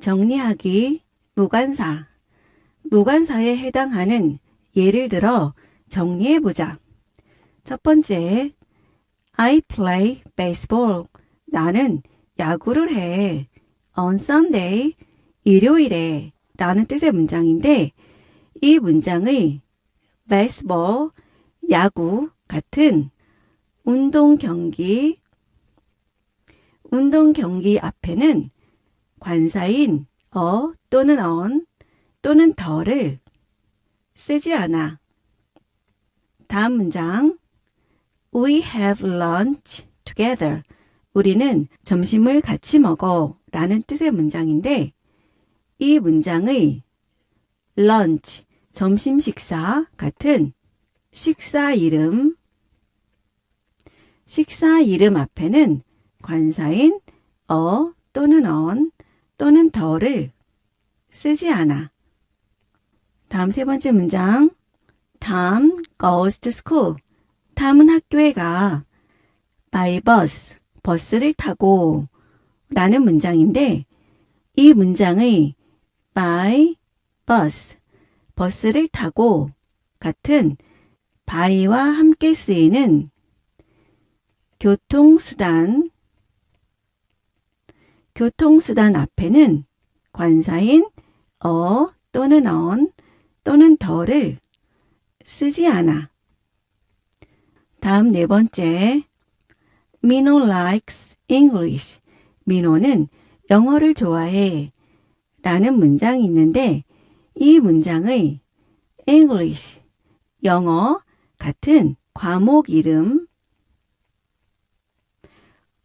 정리하기, 무관사. 무관사에 해당하는 예를 들어 정리해 보자. 첫 번째, I play baseball. 나는 야구를 해. On Sunday, 일요일에 라는 뜻의 문장인데 이 문장의 baseball, 야구 같은 운동 경기, 운동 경기 앞에는 관사인 어 또는 on 또는 더를 쓰지 않아. 다음 문장. We have lunch together. 우리는 점심을 같이 먹어 라는 뜻의 문장인데 이 문장의 lunch, 점심 식사 같은 식사 이름, 식사 이름 앞에는 관사인 어 또는 on 또는 더를 쓰지 않아. 다음 세 번째 문장. Tom goes to school. 탐은 학교에 가. by bus. 버스를 타고 라는 문장인데 이 문장의 by bus. 버스를 타고 같은 by와 함께 쓰이는 교통수단 교통수단 앞에는 관사인 어 또는 on 또는 더를 쓰지 않아. 다음 네 번째. 민호 likes English. 민호는 영어를 좋아해. 라는 문장이 있는데 이 문장의 English, 영어 같은 과목 이름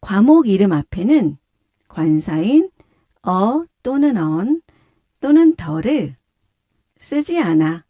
과목 이름 앞에는 관사인 어 또는 on 또는 더를 쓰지 않아.